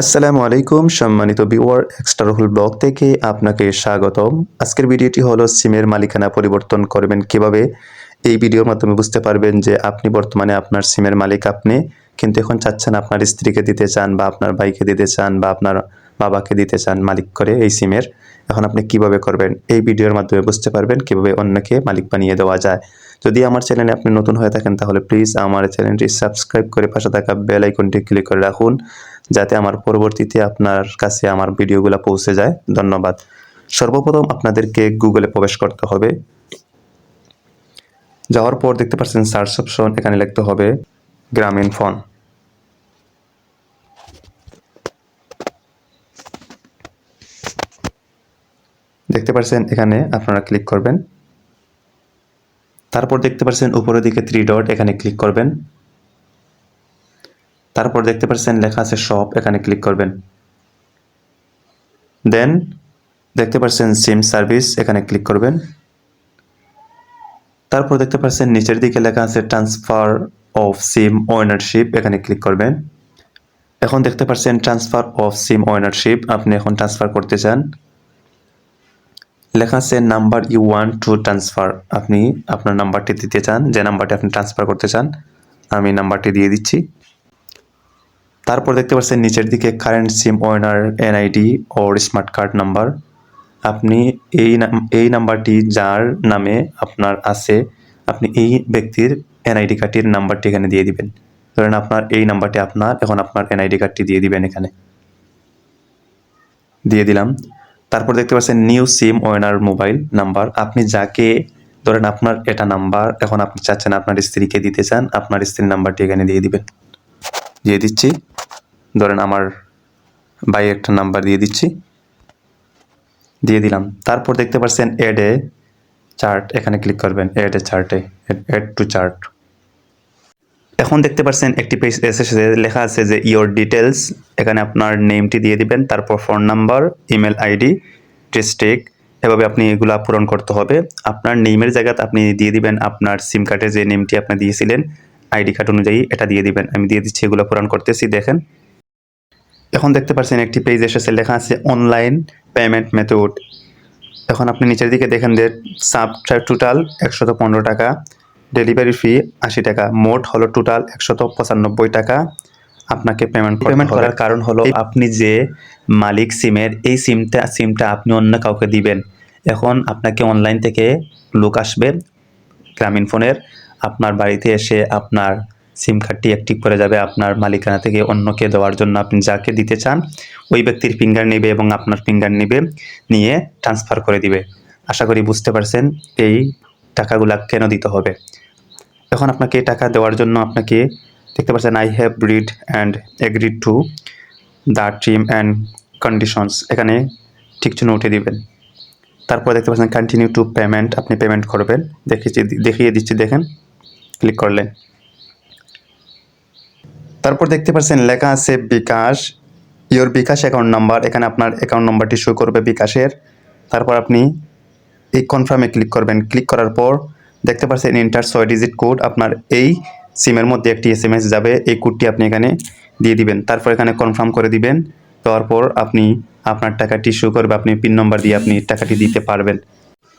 আসসালামু আলাইকুম, সম্মানিত বিওয়ার এক্সট্রা রুহুল ব্লগ থেকে আপনাকে স্বাগতম। আজকের ভিডিওটি হলো সিমের মালিকানা পরিবর্তন করবেন কীভাবে? এই ভিডিওর মাধ্যমে বুঝতে পারবেন যে আপনি বর্তমানে আপনার সিমের মালিক আপনি, কিন্তু এখন চাচ্ছেন আপনার স্ত্রীকে দিতে চান বা আপনার ভাইকে দিতে চান বা আপনার বাবাকে দিতে চান মালিক করে এই সিমের, এখন আপনি কীভাবে করবেন? এই ভিডিওর মাধ্যমে বুঝতে পারবেন কীভাবে অন্যকে মালিক বানিয়ে দেওয়া যায়। যদি আমার চ্যানেলে আপনি নতুন হয়ে থাকেন, তাহলে প্লিজ আমার চ্যানেলটি সাবস্ক্রাইব করে পাশে থাকা বেল আইকনটি ক্লিক করে রাখুন, যাতে আমার পরবর্তীতে আপনার কাছে আমার ভিডিওগুলো পৌঁছে যায়। ধন্যবাদ। সর্বপ্রথম আপনাদেরকে গুগলে প্রবেশ করতে হবে। যাওয়ার পর দেখতে পাচ্ছেন সার্চ অপশন এখানে লিখতে হবে, গ্রামীণ ফোন। দেখতে পাচ্ছেন এখানে আপনারা ক্লিক করবেন। তারপর দেখতে পাচ্ছেন উপরের দিকে থ্রি ডট এখানে ক্লিক করবেন। তারপর দেখতে পাচ্ছেন লেখা আছে শপ এখানে ক্লিক করবেন। দেন দেখতে পাচ্ছেন সিম সার্ভিস এখানে ক্লিক করবেন। তারপর দেখতে পাচ্ছেন নিচের দিকে লেখা আছে ট্রান্সফার অফ সিম ওনারশিপ এখানে ক্লিক করবেন। এখন দেখতে পাচ্ছেন ট্রান্সফার অফ সিম ওনারশিপ আপনি এখন ট্রান্সফার করতে চান। লেখা আছে number you want to transfer আপনি আপনার নাম্বারটি দিতে চান, যে নাম্বারটি আপনি ট্রান্সফার করতে চান, আমি নাম্বারটি দিয়ে দিচ্ছি। তারপর দেখতে পাচ্ছেন নিচের দিকে current SIM owner NID or smart card number আপনি এই এই নাম্বারটি যার নামে আপনার আছে, আপনি এই ব্যক্তির এনআইডি কার্ডটির নাম্বারটি এখানে দিয়ে দিবেন। ধরেন আপনার এই নাম্বারটি আপনার, এখন আপনার এনআইডি কার্ডটি দিয়ে দিবেন এখানে। দিয়ে দিলাম। তারপর দেখতে পাচ্ছেন new SIM owner mobile number আপনি যাকে, ধরেন আপনার এটা নাম্বার এখন আপনি চাচ্ছেন আপনার স্ত্রীকে দিতে চান, আপনার স্ত্রীর নাম্বারটি এখানে দিয়ে দিবেন। দিয়ে দিচ্ছি। ধরেন আমার ভাই একটা নাম্বার দিয়ে দিচ্ছি। দিয়ে দিলাম। তারপর দেখতে পাচ্ছেন এড এ চার্ট এখানে ক্লিক করবেন এড এ চার্টে এড টু চার্ট এখন দেখতে পাচ্ছেন একটি পেজ এসেছে লেখা আছে যে ইওর ডিটেলস এখানে আপনার নেমটি দিয়ে দিবেন, তারপর phone number email ID district এভাবে আপনি এগুলা পূরণ করতে হবে। আপনার নেমের জায়গাতে আপনি দিয়ে দিবেন আপনার সিম কার্ডে যে নেমটি আপনি দিয়েছিলেন আইডি কার্ড অনুযায়ী এটা দিয়ে দিবেন। আমি দিয়ে দিচ্ছি, এগুলো পূরণ করতেছি, দেখেন। এখন দেখতে পাচ্ছেন একটি পেজ এসেছে লেখা আছে অনলাইন পেমেন্ট মেথড এখন আপনি নিচের দিকে দেখেন যে সাব টোটাল একশত পনেরো টাকা। ডেলিভারি ফি আশি টাকা। মোট হলো টোটাল একশত পঁচানব্বই টাকা। আপনাকে পেমেন্ট পেমেন্ট করার কারণ হলো আপনি যে মালিক সিমের এই সিমটা সিমটা আপনি অন্য কাউকে দিবেন। এখন আপনাকে অনলাইন থেকে লোক আসবে গ্রামীণ ফোনের। আপনার বাড়িতে এসে আপনার সিম কার্ডটি অ্যাক্টিভ করে যাবে আপনার মালিকানা থেকে অন্যকে দেওয়ার জন্য আপনি যাকে দিতে চান ওই ব্যক্তির ফিঙ্গার নেবে এবং আপনার ফিঙ্গার নেবে নিয়ে ট্রান্সফার করে দিবে। আশা করি বুঝতে পারছেন এই টাকাগুলা কেন দিতে হবে। এখন আপনাকে টাকা দেওয়ার জন্য আপনাকে দেখতে পাচ্ছেন I have read and agreed to the terms and conditions এখানে ঠিক জন্য উঠে দিবেন। তারপর দেখতে পাচ্ছেন কন্টিনিউ টু পেমেন্ট আপনি পেমেন্ট করবেন। দেখিয়েছি, দেখিয়ে দিচ্ছি, দেখেন ক্লিক করলেন। তারপর দেখতে পাচ্ছেন, লেখা আছে bKash your bKash account number এখানে আপনার অ্যাকাউন্ট নাম্বারটি শো করবে বিকাশের। তারপর আপনি এই কনফার্মে ক্লিক করবেন। ক্লিক করার পর দেখতে পাচ্ছেন ইন্টার ছয় ডিজিট কোড আপনার এই সিমের মধ্যে একটি এস যাবে, এই কোডটি আপনি এখানে দিয়ে দিবেন। তারপর এখানে কনফার্ম করে দিবেন, দেওয়ার পর আপনি আপনার টাকাটি শো করবে আপনি পিন নম্বর দিয়ে আপনি টাকাটি দিতে পারবেন।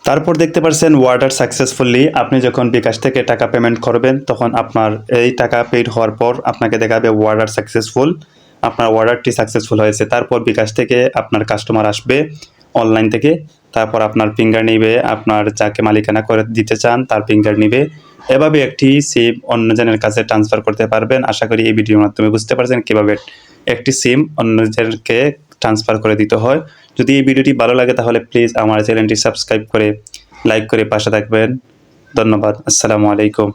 তারপর দেখতে পাচ্ছেন ওয়ার্ডার সাকসেসফুলি আপনি যখন বিকাশ থেকে টাকা পেমেন্ট করবেন, তখন আপনার এই টাকা পেড হওয়ার পর আপনাকে দেখাবে ওয়ার্ডার সাকসেসফুল আপনার অর্ডারটি সাকসেসফুল হয়েছে। তারপর বিকাশ থেকে আপনার কাস্টমার আসবে অনলাইন থেকে তারপর আপনার ফিঙ্গার নিবে, আপনার যাকে মালিকানা করে দিতে চান, তার ফিঙ্গার নিবে। এভাবে একটি সিম অন্যজনের কাছে ট্রান্সফার করতে পারবেন। আশা করি এই ভিডিওর মাধ্যমে বুঝতে পারছেন কীভাবে একটি সিম অন্যজনকে ট্রান্সফার করে দিতে হয়। যদি এই ভিডিওটি ভালো লাগে তাহলে প্লিজ আমার চ্যানেলটি সাবস্ক্রাইব করে লাইক করে পাশে থাকবেন। ধন্যবাদ। আসসালামু আলাইকুম।